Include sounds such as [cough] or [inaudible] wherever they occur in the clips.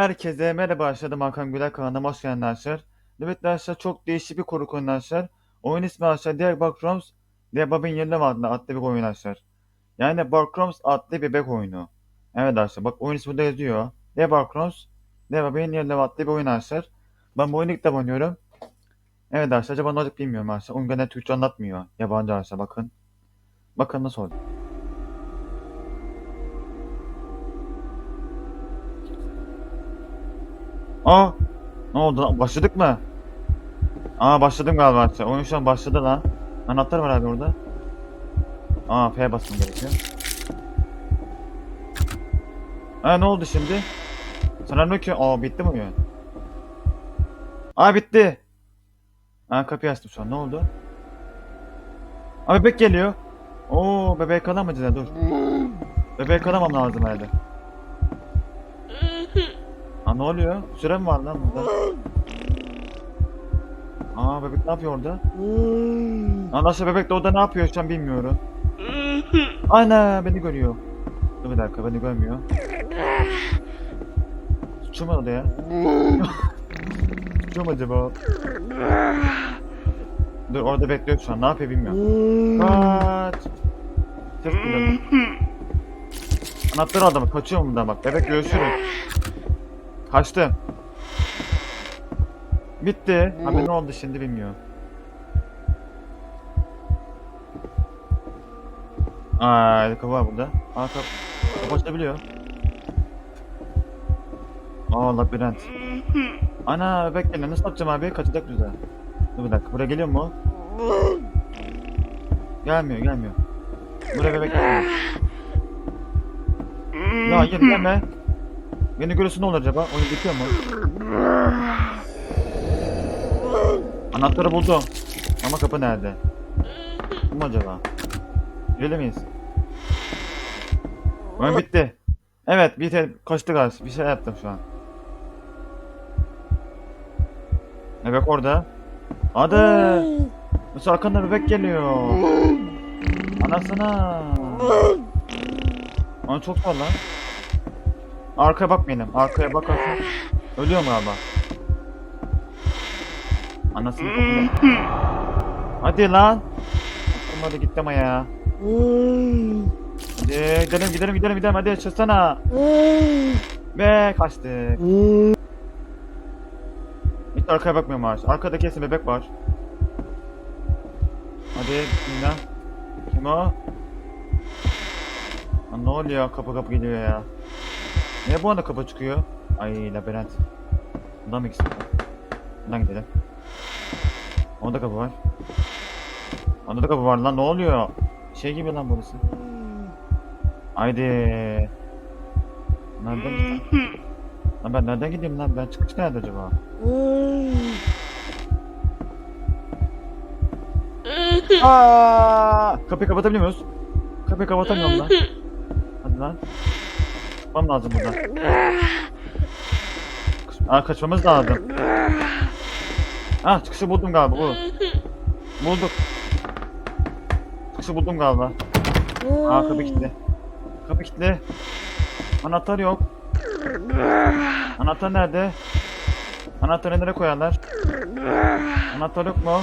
Herkese merhaba arkadaşlar. Hakan Güler kanalına hoş geldiniz arkadaşlar. Evet arkadaşlar çok değişik bir korku oyunu arkadaşlar. Oyun ismi arkadaşlar Dead Backrooms Dead Bob'in yerine vardı adlı bir oyun arkadaşlar. Yani Backrooms adlı bebek oyunu. Evet arkadaşlar bak oyun ismi burada yazıyor. Dead Backrooms Dead Bob'in yerine adlı bir oyun arkadaşlar. Ben bu oyunu ilk defa oynuyorum. Evet arkadaşlar acaba ne olacak bilmiyorum arkadaşlar. Oyun genelde Türkçe anlatmıyor. Yabancı arkadaşlar bakın. Bakın nasıl oldu. Aa! Ne oldu lan? Başladık mı? Aa başladım galiba. Oyun şu an başladı lan. Anahtar var abi orada. Aa F basmam gerekiyor. Ha ne oldu şimdi? Ki? Aa bitti mi oyun? Aa bitti. Aa kapıyı açtım şu an. Ne oldu? Aa bebek geliyor. Oo bebeği kalamayacağız dur. Bebeği kalamam lazım herhalde. Aa ne oluyor? Süre mi var lan burada? Aa bebek ne yapıyor orada? Arkadaşlar bebek de orada ne yapıyor şu an bilmiyorum. Ana beni görüyor. Dur bir dakika beni görmüyor. Suçu mu orada ya? Suçu mu acaba? Dur orada bekliyor şu an ne yapıyor bilmiyorum. Kaç. Duyuyorum. Anahtarı adamı kaçıyor bundan bak. Bebek görüşürüz. Kaçtı. Bitti. Abi ne oldu şimdi bilmiyorum. Aa, kapı var burada. Aa, kapı, kapı açılabiliyor. Aa, labirent. Ana, geliyor. Nasıl yapacağım abi? Kaçacak güzel. Dur bir dakika. Buraya geliyor mu? Gelmiyor, gelmiyor. Buraya bebek gelmiyor. Ya hayır gelme. Beni görürsün ne olur acaba? Oyun bitiyor mu? Anahtarı buldum. Ama kapı nerede? Bu mu acaba? Girelim miyiz? Oyun bitti. Evet bir te kaçtı gaz. Bir şey yaptım şu an. Bebek orada. Hadi. Nasıl arkanda bebek geliyor. Anasına. Ana çok zor lan. Arkaya bak benim. Arkaya bakarsan ölüyorum galiba. Anasını kapıda. Hadi lan. Hadi git deme ya. Hadi gidelim gidelim gidelim gidelim hadi çıksana. Ve kaçtık. Hiç arkaya bakmıyorum artık. Arkada kesin bebek var. Hadi bismillah. Kim o? Lan ne oluyor? Kapı kapı geliyor ya. Niye bu anda kapı çıkıyor? Ay labirent. Bundan mı ikisi? Bundan gidelim. Onda kapı var. Onda da kapı var lan ne oluyor? Şey gibi lan burası. Haydi. Nereden gideyim? Lan ben nereden gideyim lan? Ben çıkış nerede acaba? Aa! Kapıyı kapatabiliyor muyuz? Kapıyı kapatamıyorum lan. Hadi lan. Çıkmam lazım buradan. Aa kaçmamız lazım. Ah çıkışı buldum galiba bu. Bulduk. Çıkışı buldum galiba. Aa kapı kilitli. Kapı kilitli. Anahtar yok. Anahtar nerede? Anahtarı nereye koyarlar? Anahtar yok mu?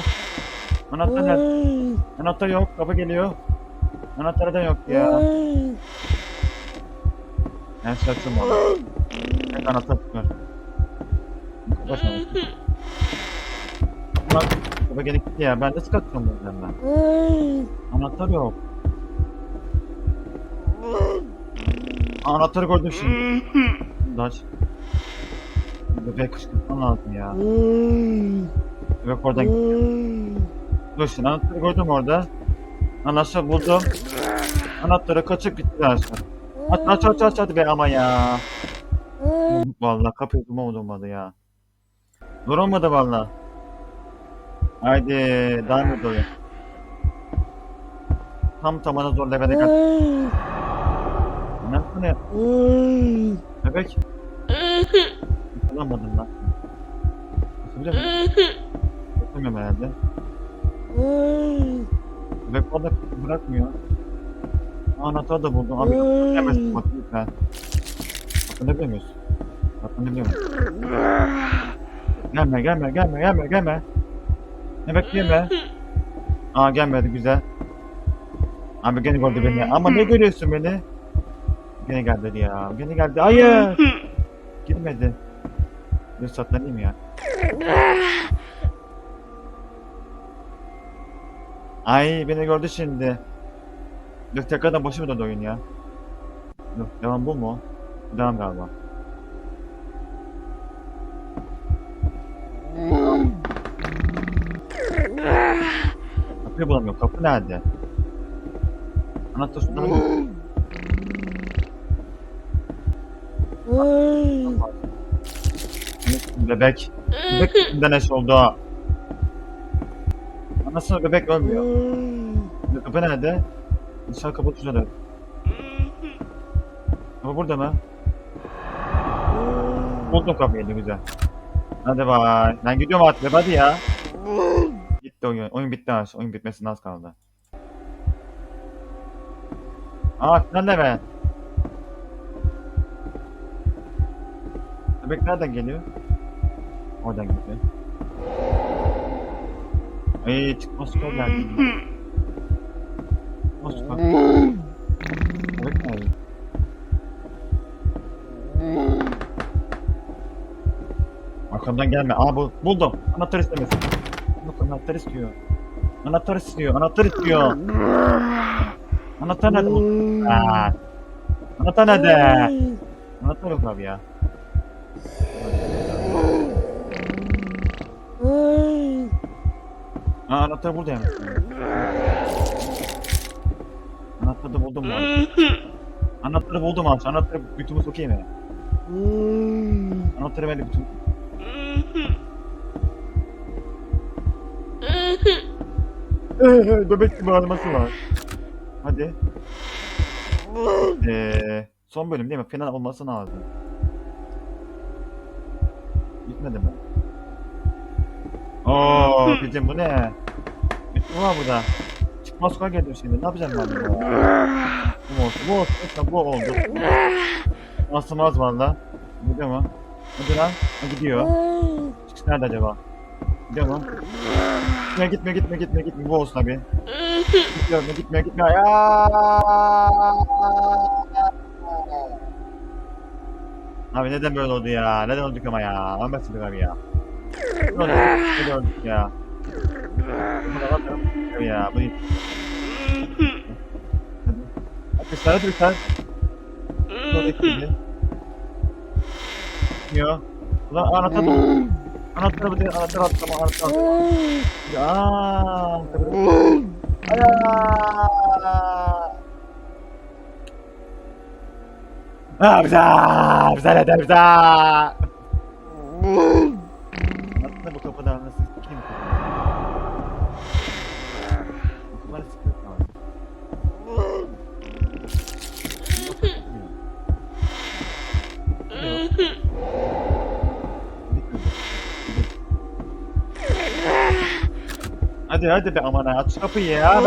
Anahtar nerede? Anahtar yok. Kapı geliyor. Anahtarı da yok ya. Ben saçım valla. Evet anahtar çıkıyor. Başlamış. Bak kapı gene gitti ya. Ben nasıl kaçacağım buradan ben? Anahtar yok. Anahtarı gördüm şimdi. Daç. Bebeğe kışkırtmam lazım ya. Bebek oradan gitti. Dur şimdi anahtarı gördüm orada. Anahtarı buldum. Anahtarı kaçıp gitti arkadaşlar. Aç aç aç aç hadi be ama ya. Vallahi kapıyı durmadı ya. Duramadı vallahi. Haydi devam et oyun. Tam tamına zor levele gel. Nasıl ne? Bebek. Yapamadım lan. Muyum? Yapamıyorum herhalde. Bebek orada bırakmıyor. Anahtarı da buldum. Abi kapıyı yemezsin bak lütfen. Bilemiyorsun. Bak bunu biliyorum. Gelme gelme gelme gelme gelme. Ne bekleme. Aa gelmedi güzel. Abi gene gördü beni. Ama ne görüyorsun beni? Gene geldi ya. Gene geldi. Hayır. Girmedi. Bir satlanayım ya. Ay beni gördü şimdi. Dur tekrardan başı mı döndü oyun ya? Dur devam bu mu? Devam galiba. Kapıyı bulamıyorum. Kapı nerede? Anahtar mı? Bebek. Bebek üstünde neş oldu. Anasını bebek ölmüyor. Kapı nerede? Dışarı kapı tuşuna dön. Kapı burada mı? Buldum kapıyı güzel. Hadi bay. Ben gidiyorum artık hadi ya. Gitti oyun. Oyun bitti artık. Oyun bitmesine az kaldı. Aa sen de be. Bebek nereden geliyor? Oradan geliyor. Ay çıkma suka geldi. Çıkma suka. Bebek nerede? Arkamdan gelme. Aa bu buldum. Anahtar istemesin. Bak anahtar istiyor. Anahtar istiyor. Anahtar istiyor. Anahtar nerede? Aa. Anahtar nerede? Anahtar yok abi ya. Aa anahtar burada yani. Anahtarı da buldum lan. [laughs] Anahtarı buldum abi. Anahtarı bütümü sokayım ya. Anahtarı ben de bütün. [laughs] Bebek gibi ağlaması var. Hadi. Eee son bölüm değil mi? Final olması lazım. Bitmedi mi? Oo, bizim [laughs] bu ne? Bitti mi var burada? Sokak geldim şimdi. Ne yapacağım ben? Bu olsun, bu olsun. Lütfen bu oldu. Asılmaz valla. Gidiyor mu? Hadi lan. Ha, gidiyor. Çıkış nerede acaba? Gidiyor mu? Gitme gitme gitme gitme gitme. Bu olsun abi. Gitmiyor gitme gitme. Ya. Abi neden böyle oldu ya? Neden olduk ama ya? Anlatın abi ya. Neden olduk? Neden olduk ya? Ya bu. Hadi. Lütfen. Sonra ekleyelim. Gitmiyor. Ulan anahtar bu. Anahtarı bu değil. Anahtar attım. Anahtar attım. Aaa. Anahtarı. Hamza! Hadi hadi be aman ha aç kapıyı ya.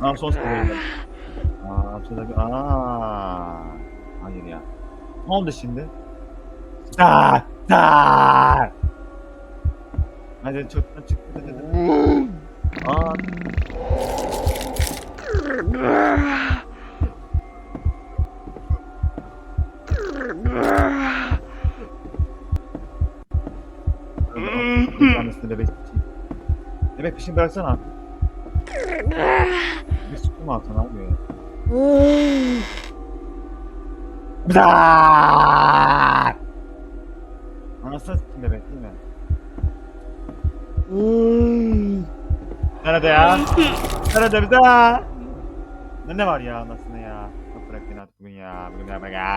Aa son sıkıntı. Aa şurada bir aa. Hayır ya. Ne oldu şimdi? Aa, aa. Hadi çöpten çık. Hadi, hadi. Aa. Bir tanesini bebek peşin. Bebek peşin bıraksana. Bir sütü mü alsan abi ya? Bızaaaat! Anasını s**tim bebek değil mi? Nerede ya? Nerede bize? Ne var ya anasını ya? Bırak beni artık bugün ya. Bugün ya.